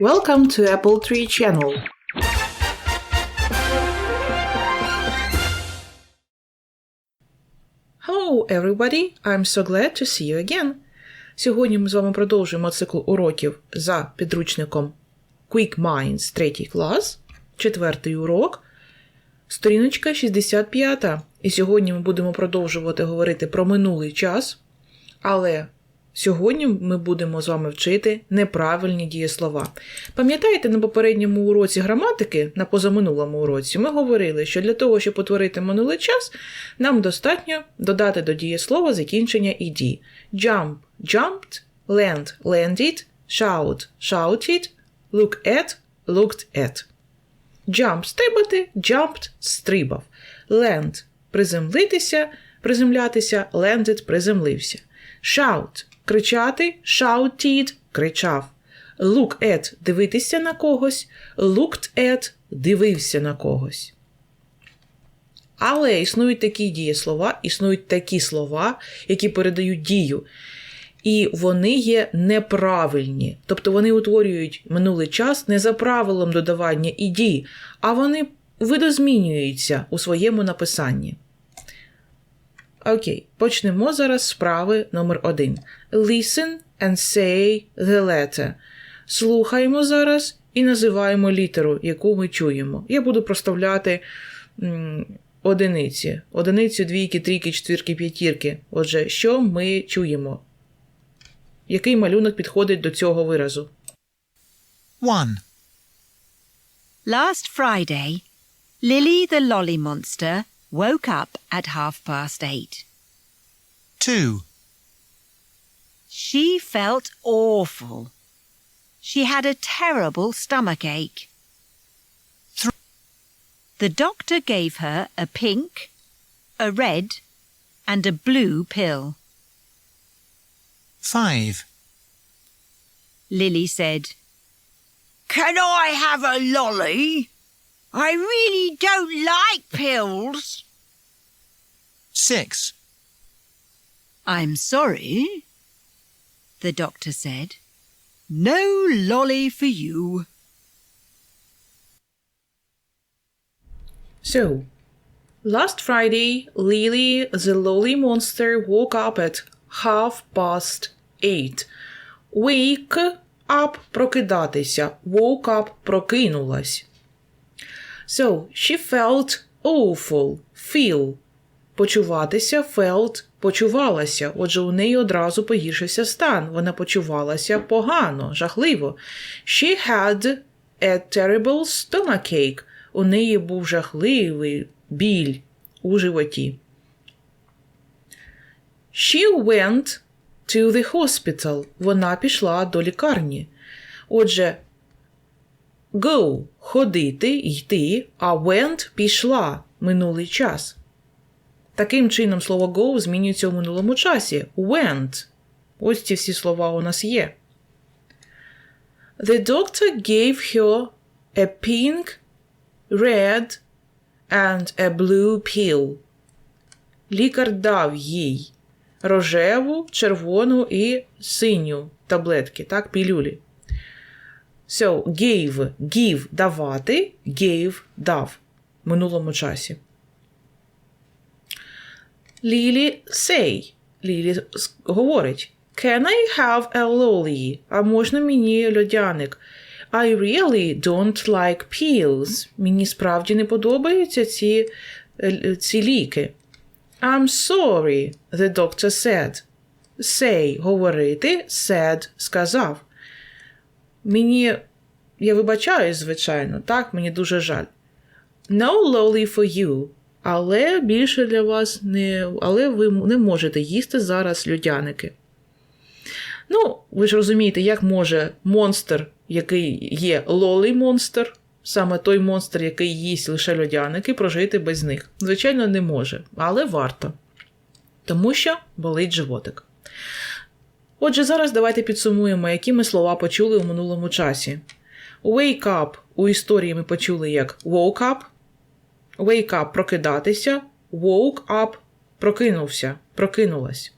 Welcome to Apple Tree Channel. Hello, everybody! I'm so glad to see you again. Сьогодні ми з вами продовжуємо цикл уроків за підручником Quick Minds 3 клас, четвертий урок, сторіночка 65. І сьогодні ми будемо продовжувати говорити про минулий час, але Сьогодні ми будемо з вами вчити неправильні дієслова. Пам'ятаєте, на попередньому уроці граматики, на позаминулому уроці, ми говорили, що для того, щоб утворити минулий час, нам достатньо додати до дієслова закінчення «ed». Jump – jumped, land – landed, shout – shouted, look at – looked at. Jump – стрибати, jumped – стрибав. Land – приземлитися, приземлятися, landed – приземлився. Shout – кричати, shouted – кричав. Look at – дивитися на когось, looked at – дивився на когось. Але існують такі дієслова, існують такі слова, які передають дію. І вони є неправильні. Тобто вони утворюють минулий час не за правилом додавання і дій, а вони видозмінюються у своєму написанні. Окей, почнемо зараз з вправи номер один. Listen and say the letter. Слухаємо зараз і називаємо літеру, яку ми чуємо. Я буду проставляти м, одиниці. Одиницю, двійки, трійки, четвірки, п'ятірки. Отже, що ми чуємо? Який малюнок підходить до цього виразу? 1. Last Friday, Lily the Lolly Monster woke up at half past eight. 2. She felt awful. She had a terrible stomach ache. 3. The doctor gave her a pink, a red, and a blue pill. 5. Lily said, Can I have a lolly? I really don't like pills. 6. I'm sorry, the doctor said. No lolly for you. So, last Friday, Lily the lolly monster woke up at half past eight. Wake up – прокидатися. Woke up – прокинулась. So, she felt awful. Feel – почуватися, felt – почувалася. Отже, у неї одразу погіршився стан. Вона почувалася погано, жахливо. She had a terrible stomachache. У неї був жахливий біль у животі. She went to the hospital. Вона пішла до лікарні. Отже, go ходити, йти, а went пішла минулий час. Таким чином, слово go змінюється у минулому часі. Went. Ось ці всі слова у нас є. The doctor gave her a pink, red and a blue pill. Лікар дав їй рожеву, червону і синю таблетки, так, пілюлі. So, gave, give – давати, gave – дав в минулому часі. Лілі say. Лілі говорить. Can I have a lolly? А можна мені льодяник? I really don't like pills. Мені справді не подобаються ці, е, ці ліки. I'm sorry, the doctor said. Say – говорити, said – сказав. Мені, я вибачаюсь, звичайно, так, мені дуже жаль. No lolly for you. Але більше для вас не. Але ви не можете їсти зараз людяники. Ну, ви ж розумієте, як може монстр, який є лолий монстр, саме той монстр, який їсть лише льодяники, прожити без них. Звичайно, не може, але варто. Тому що болить животик. Отже, зараз давайте підсумуємо, які ми слова почули у минулому часі. Wake up у історії ми почули як woke up, Wake up – прокидатися, woke up – прокинувся, прокинулась.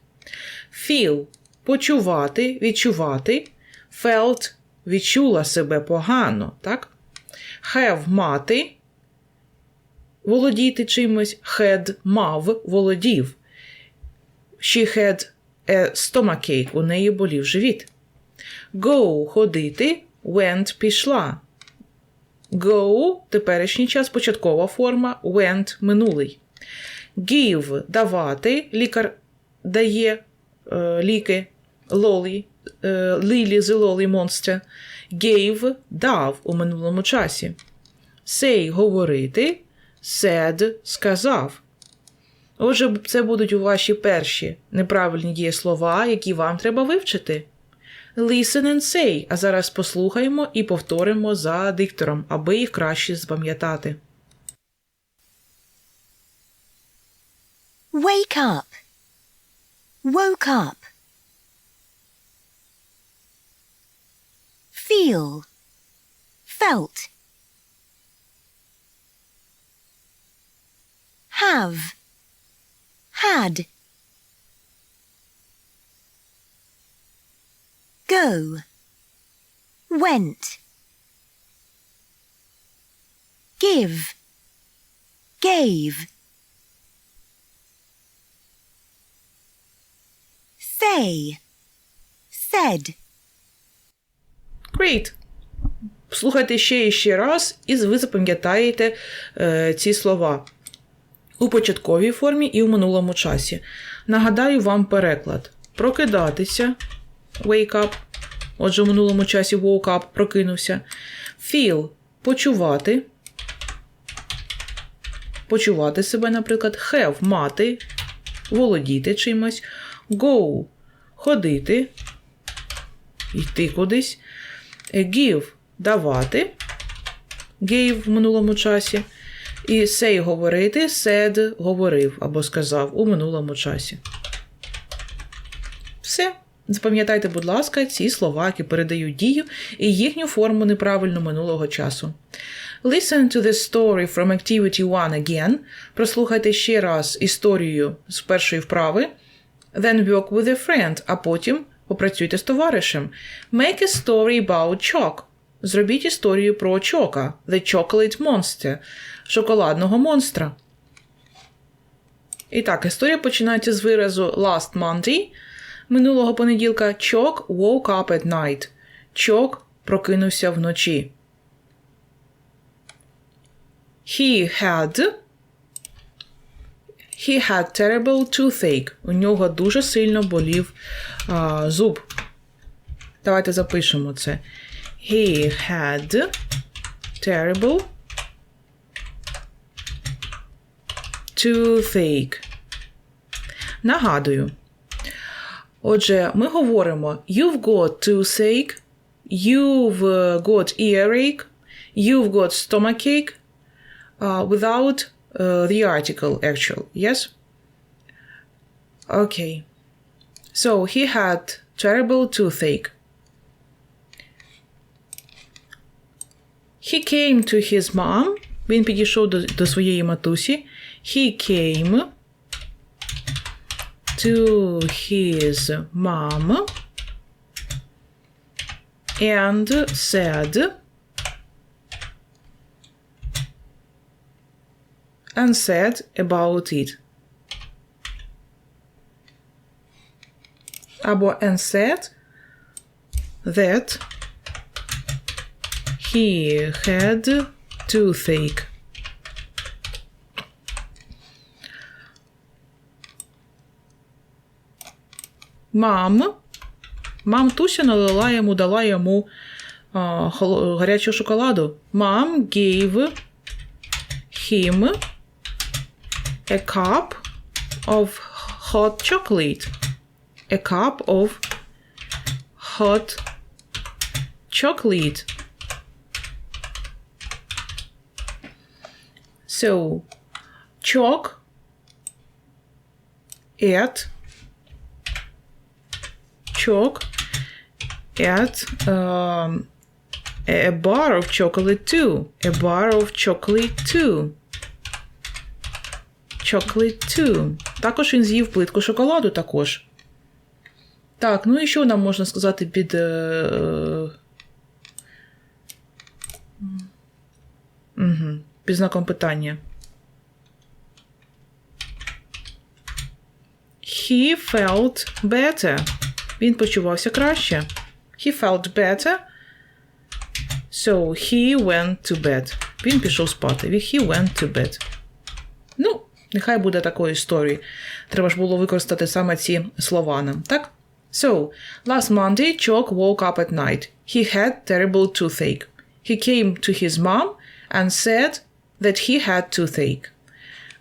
Feel – почувати, відчувати, felt відчула себе погано, так? Have мати володіти чимось, had мав володів. She had a stomachache, у неї болів живіт. Go ходити, went пішла. Go теперішній час початкова форма, went минулий. Give давати, лікар дає е, ліки, лолі, е, лілі the lolly monster. Gave дав у минулому часі. Say говорити, said сказав. Отже, це будуть у ваші перші неправильні дієслова, які вам треба вивчити. Listen and say, а зараз послухаємо і повторимо за диктором, аби їх краще запам'ятати. Wake up. Woke up. Feel. Felt. Have. Had. Go. Went. Give. Gave. Say. Said. Great! Слухайте ще і ще раз, і ви запам'ятаєте е, ці слова у початковій формі і у минулому часі. Нагадаю вам переклад: прокидатися, wake up. Отже, в минулому часі woke up, прокинувся. Feel почувати. Почувати себе, наприклад, have мати, володіти чимось, go ходити, йти кудись, give давати, gave в минулому часі, і say говорити, said говорив або сказав у минулому часі. Все. Запам'ятайте, будь ласка, ці слова, які передають дію і їхню форму неправильно минулого часу. Listen to the story from Activity 1 again. Прослухайте ще раз історію з першої вправи. Then work with a friend, а потім попрацюйте з товаришем. Make a story about chalk. Зробіть історію про чока, The Chocolate Monster, шоколадного монстра. І так, історія починається з виразу Last Monday. Минулого понеділка Чок woke up at night. Чок прокинувся вночі. He had He had terrible toothache. У нього дуже сильно болів а, зуб. Давайте запишемо це. He had terrible toothache. Нагадую. Отже, ми говоримо You've got toothache, you've uh, got earache, you've got stomachache uh, without uh, the article actual. Yes? Okay. So he had terrible toothache. He came to his mom. Він підійшов до, до своєї матусі. He came to his mom and said and said about it. Або and said that he had toothache. Мам. Мам Туся налила йому, дала йому а, хол- шоколаду. Мам gave him a cup of hot chocolate. A cup of hot chocolate. So, chalk at chalk at um, a bar of chocolate too. A bar of chocolate too. Chocolate too. Також він з'їв плитку шоколаду також. Так, ну і що нам можна сказати під е, Угу. Під знаком питання. He felt better. Він почувався краще. He felt better. So he went to bed. Він пішов спати. He went to bed. Ну, нехай буде такої історії. Треба ж було використати саме ці слова нам, так? So, last Monday, Chalk woke up at night. He had terrible toothache. He came to his mom and said that he had toothache.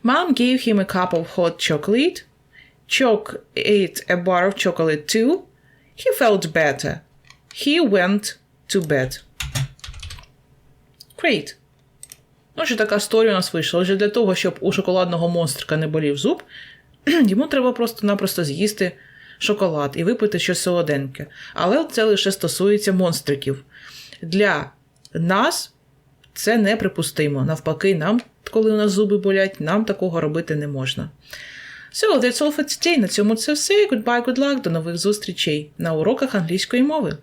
Mom gave him a cup of hot chocolate. Chalk ate a bar of chocolate too. He felt better. He went to bed. Great. Що така історія у нас вийшла. Отже, для того, щоб у шоколадного монстрика не болів зуб, йому треба просто-напросто з'їсти шоколад і випити щось солоденьке. Але це лише стосується монстриків. Для нас це неприпустимо. Навпаки, нам, коли у нас зуби болять, нам такого робити не можна. So, that's all for today. На цьому це все. Goodbye, good luck. До нових зустрічей на уроках англійської мови.